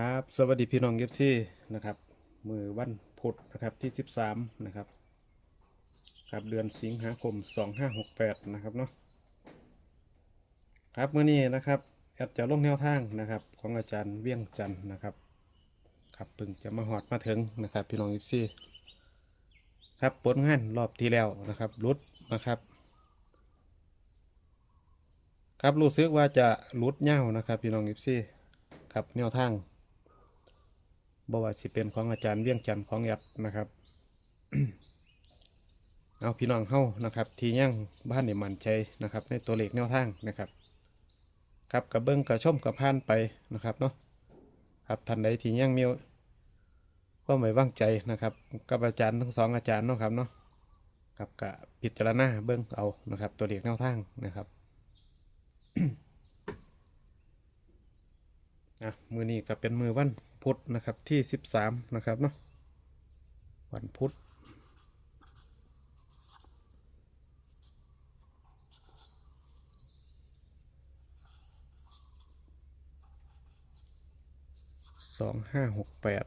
ครับสวัสดีพี่น้องเอฟซี่นะครับมือวันพุธนะครับที่ 13 นะครับ ครับเดือนสิงหาคม 2568 นะครับเนาะครับเมื่อนี้นะครับแอดจะลงแนวทางนะครับ ของอาจารย์เวียงจันทร์นะครับครับเพิ่งจะมาหอดมาถึงนะครับพี่น้องเอฟซี่ครับผลงานรอบที่แล้วนะครับรุดนะครับ ครับรู้สึกว่าจะรุดเง่าวนะครับพี่น้องเอฟซี่ครับแนวทาง บว่าสิเป็นของอาจารย์เวียงจันทร์ของแอดนะครับ เอาพี่น้องเข้านะครับ ที่ยังบ้านเนี่ยมันใจนะครับ ในตัวเลขแนวทางนะครับ ครับกับเบิ้องกับชมกับพานไปนะครับเนาะครับท่านใดที่ยังมีก็ไม่วางใจนะครับ กับอาจารย์ทั้งสองอาจารย์เนาะครับเนาะกับกะพิจารณาเบิ้องเอานะครับ ตัวเลขแนวทางนะครับอะมือนี้ก็เป็นมือวัน พุธนะครับที่สิบสามนะครับเนาะวันพุธสองห้าหกแปด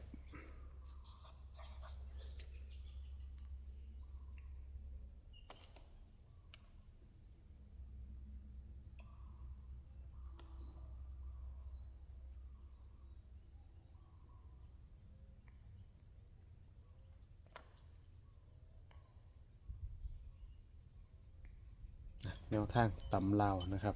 แนวทางตำลาวนะครับ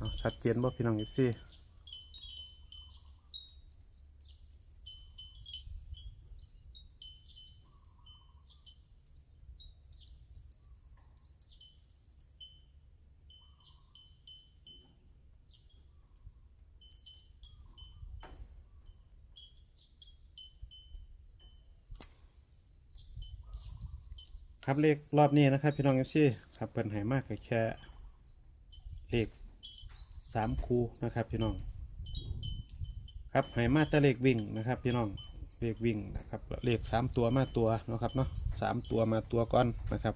เอาชัดเจนบ่พี่น้องเอฟซีครับเลขรอบนี้นะครับ พี่น้องเอฟซีครับเปิดหายมากก็แค่เลข สามคูนะครับพี่น้อง ครับให้มาต่เลขวิ่งนะครับพี่น้องเลขวิ่งนะครับเลขสามตัวมาตัวนะครับเนาะสามตัวมาตัวก่อนนะครับ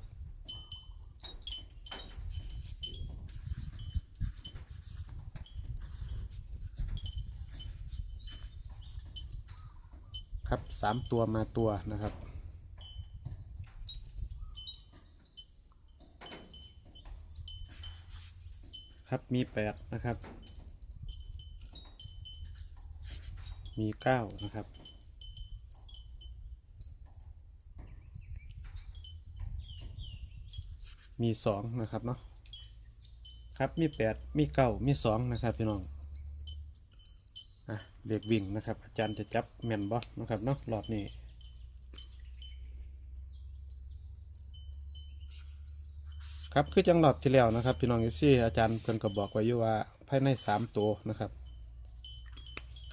ครับสามตัวมาตัวนะครับ ครับมีแปดนะครับ มีเก้านะครับมีสองนะครับเนาะครับมีแปดมีเก้ามีสองนะครับพี่น้องอะเด็กวิ่งนะครับ อาจารย์จะจับแมนบอสนะครับเนาะรอบนี้ ครับคือจังหวัดที่แล้วนะครับพี่น้องยูซี่อาจารย์เพิ่นก็บอกไว้อยู่ว่าภายในสามตัวนะครับ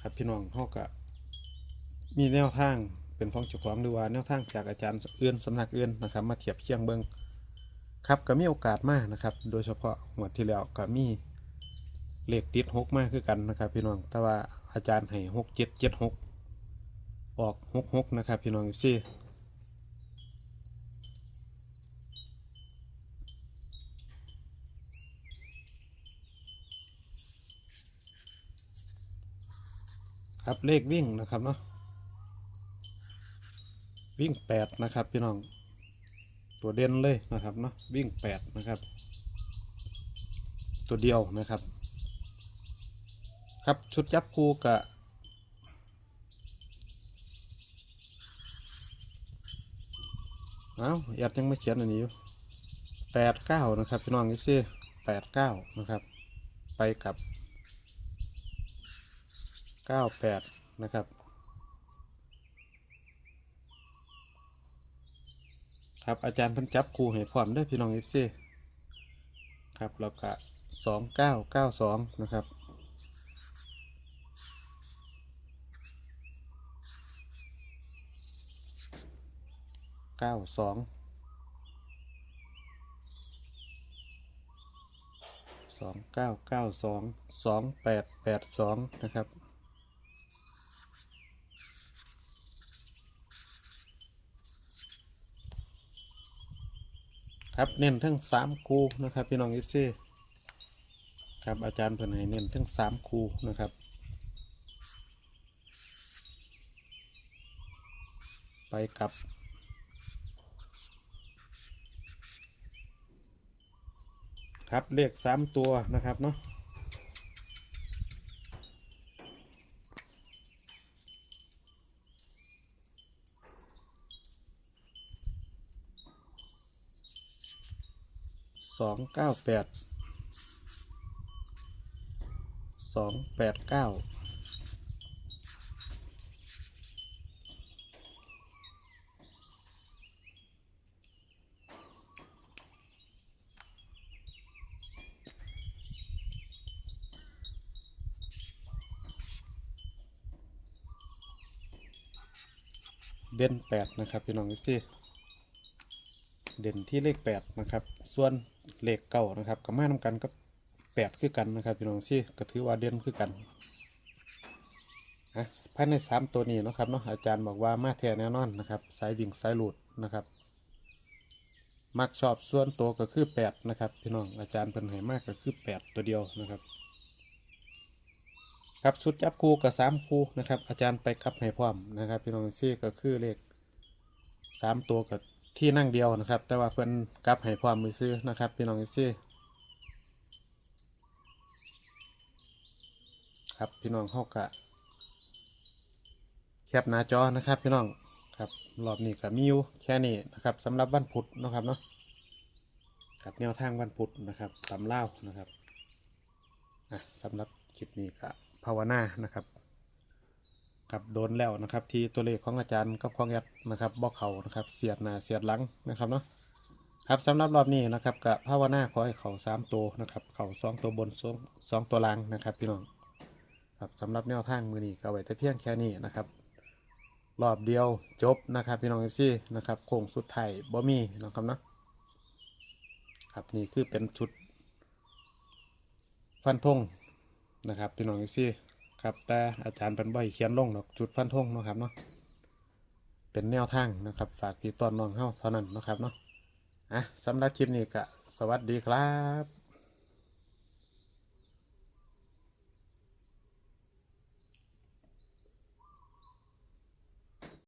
ครับพี่น้องเขาก็มีแนวทางเป็นของเจ้าของหรือว่าแนวทางจากอาจารย์เอื่นสำนักเอื่นนะครับ มาเทียบเคียงเบิงครับก็มีโอกาสมากนะครับ โดยเฉพาะงวดที่แล้วก็มีเลขติดหกมากคือกันนะครับ พี่น้องแต่ว่าอาจารย์ให้หกเจ็ดเจ็ดหกออกหกหกนะครับ พี่น้องยูซี่ ครับเลขวิ่งนะครับเนาะวิ่งแปดนะครับพี่น้อง ตัวเด่นเลยนะครับเนาะวิ่งแปดนะครับ ตัวเดียวนะครับ ครับชุดจับคู่กะเอายัดยังไม่เขียนอันนี้อยู่แปดเก้านะครับ พี่น้องนี่สิแปดเก้านะครับ ไปกับ ก้าแปดนะครับ ครับอาจารย์พันจับครูเหตุความได้พี่น้องเอฟซีครับแล้วก็สองเก้าเก้าสองนะครับเก้าสองสองแปดแปดสองนะครับ ครับเน้นทั้งสามคูนะครับพี่น้องยิปซี่ครับอาจารย์เพิ่นให้เน้นทั้งสามคูนะครับไปกับครับเลขสามตัวนะครับเนาะ สองเก้าแปดสองแปดเก้าเด่นแปดนะครับ พี่น้องซี่เด่นที่เลขแปดนะครับ ส่วน เลขเก้านะครับก็มาทำกันกับแปดคือกันนะครับพี่น้องซี่ก็ถือว่าเด่นคือกันอะภายในสามตัวนี้นะครับเนาะอาจารย์บอกว่ามาแท้แน่นอนนะครับสายวิ่งสายหลุดนะครับ มักชอบส่วนตัวก็คือแปดนะครับพี่น้องอาจารย์เพิ่นให้มากก็คือแปดตัวเดียวนะครับครับชุดจับคู่กับสามคู่นะครับอาจารย์ไปกลับให้พร้อมนะครับ พี่น้องซี่ก็คือเลขสามตัวกับ ที่นั่งเดียวนะครับ แต่ว่าเพิ่นกลับให้พร้อมมือซื้อนะครับ พี่น้องซี่ครับพี่น้องเฮากะแคปหน้าจอนะครับ พี่น้องครับรอบนี้ก็มีอยู่แค่นี้นะครับสำหรับวันพุธนะครับเนาะกับแนวทางวันพุธนะครับตำเล่าวนะครับอะสำหรับคลิปนี้ก็ภาวนานะครับ กับโดนแล้วนะครับที่ตัวเลขของอาจารย์กับของแอดนะครับบอกเขานะครับเสียดหน้าเสียดหลังนะครับเนาะครับสำหรับรอบนี้นะครับกับภาวนาขอให้เขาสามตัวนะครับเขาสองตัวบนสองสองตัวล่างนะครับพี่น้องครับสำหรับแนวทางมือนี้ก็ไว้แต่เพียงแค่นี้นะครับรอบเดียวจบนะครับพี่น้องเอฟซีนะครับโค้งสุดไทยบ่มีนะครับเนาะครับนี่คือเป็นชุดฟันธงนะครับพี่น้องเอฟซี ครับแต่อาจารย์เป็นใบเขียนลงหรอกจุดฟันธงเนาะครับเนาะเป็นแนวทางนะครับ ฝากพี่ต้อนน้องเฮาเท่านั้นนะครับเนาะอะสำหรับคลิปนี้ก็สวัสดีครับ